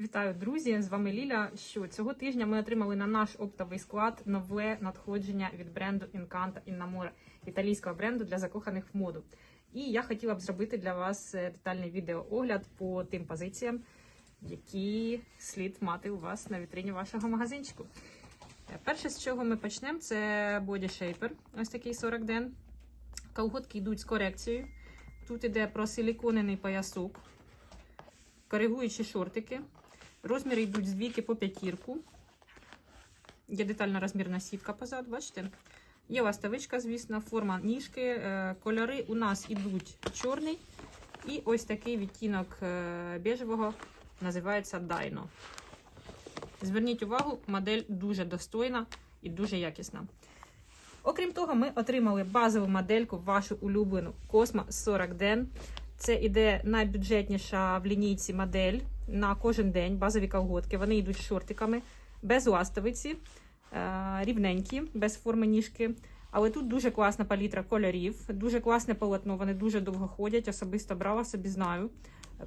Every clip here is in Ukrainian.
Вітаю, друзі! З вами Ліля. Що цього тижня ми отримали на наш оптовий склад нове надходження від бренду Incanta Innamore, італійського бренду для закоханих в моду. І я хотіла б зробити для вас е, детальний відеоогляд по тим позиціям, які слід мати у вас на вітрині вашого магазинчику. Е, Перше, з чого ми почнемо, це Shaper, ось такий 40 ден. Колготки йдуть з корекцією. Тут іде просиліконений поясок, коригуючі шортики. Розміри йдуть з двійки по п'ятірку. Є детальна розмірна сітка позаду, бачите? Є ластовичка, звісно, форма ніжки. Е, Кольори у нас ідуть чорний. І ось такий відтінок е, бежевого називається Dino. Зверніть увагу, модель дуже достойна і дуже якісна. Окрім того, ми отримали базову модельку, вашу улюблену Cosmo 40 Den. Це іде найбюджетніша в лінійці модель на кожен день. Базові колготки. Вони йдуть шортиками, без ластовиці, е, рівненькі, без форми ніжки. Але тут дуже класна палітра кольорів, дуже класне полотно, вони дуже довго ходять. Особисто брала собі, знаю.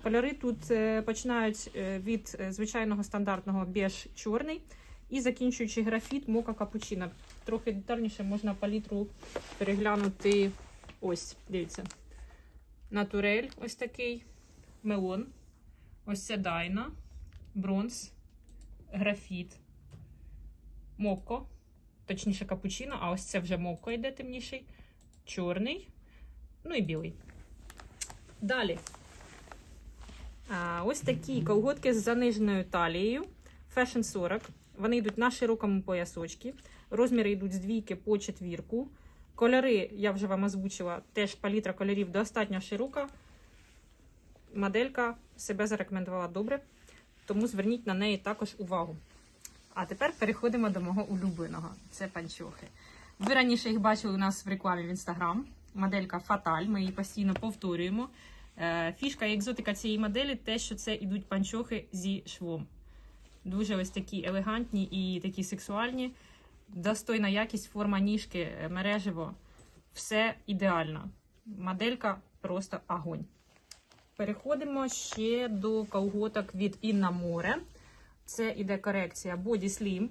Кольори тут е, починають е, від звичайного стандартного біж чорний і закінчуючи графіт мока капучино. Трохи детальніше можна палітру переглянути. Ось, дивіться. Натурель, ось такий, мелон. Ось це дайна, бронз, графіт, мокко, точніше капучино, а ось це вже мокко йде темніший, чорний, ну і білий. Далі. А, ось такі колготки з заниженою талією. Fashion 40. Вони йдуть на широкому поясочці. Розміри йдуть з двійки по четвірку. Кольори, я вже вам озвучила, теж палітра кольорів достатньо широка. Моделька себе зарекомендувала добре, тому зверніть на неї також увагу. А тепер переходимо до мого улюбленого. Це панчохи. Ви раніше їх бачили у нас в рекламі в інстаграм. Моделька Фаталь. Ми її постійно повторюємо. Е, Фішка і екзотика цієї моделі те, що це ідуть панчохи зі швом. Дуже ось такі елегантні і такі сексуальні. Достойна якість, форма ніжки, е, мережево. Все ідеально. Моделька просто огонь. Переходимо ще до колготок від Інна Море. Це іде корекція Body Slim.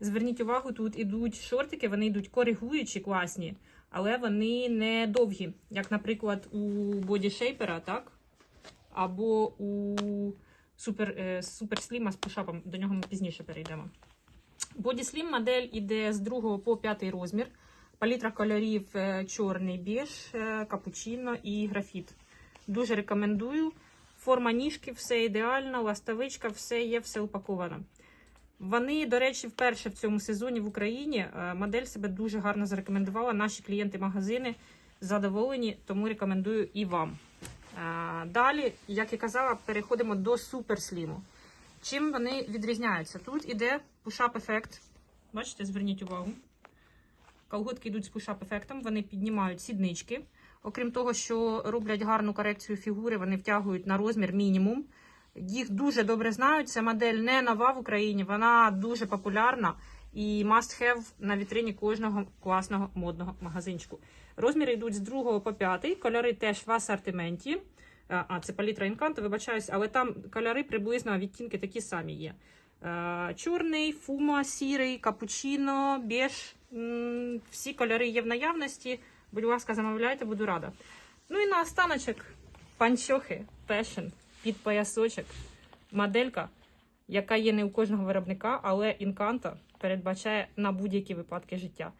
Зверніть увагу, тут ідуть шортики, вони йдуть коригуючі, класні, але вони не довгі, як, наприклад, у Shaper, так? Або у Super, е, Super з пушапом. До нього ми пізніше перейдемо. Slim модель іде з 2 по 5 розмір. Палітра кольорів е, чорний біж, е, капучино і графіт. Дуже рекомендую. Форма ніжки, все ідеально, ластовичка, все є, все упаковано. Вони, до речі, вперше в цьому сезоні в Україні е, модель себе дуже гарно зарекомендувала. Наші клієнти-магазини задоволені, тому рекомендую і вам. Далі, як і казала, переходимо до суперсліму. Чим вони відрізняються? Тут іде пушап ефект. Бачите, зверніть увагу. Колготки йдуть з пушап ефектом, вони піднімають сіднички. Окрім того, що роблять гарну корекцію фігури, вони втягують на розмір мінімум. Їх дуже добре знають. Ця модель не нова в Україні, вона дуже популярна і must have на вітрині кожного класного модного магазинчику. Розміри йдуть з 2 по 5, кольори теж в асортименті. А, це палітра інканто, вибачаюсь, але там кольори приблизно відтінки такі самі є. Е, Чорний, фума, сірий, капучино, беж. Всі кольори є в наявності. Будь ласка, замовляйте, буду рада. Ну і на останочок панчохи, пешн, під поясочок, моделька, яка є не у кожного виробника, але інканта передбачає на будь-які випадки життя.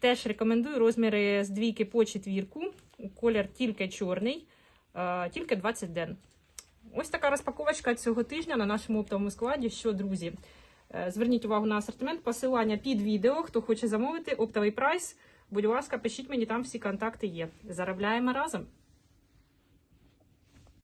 Теж рекомендую розміри з двійки по четвірку. Колір тільки чорний, тільки 20 ден. Ось така розпаковочка цього тижня на нашому оптовому складі. Що, друзі, е, зверніть увагу на асортимент, посилання під відео. Хто хоче замовити, оптовий прайс. Будь ласка, пишіть мені, там всі контакти є. Заробляємо разом.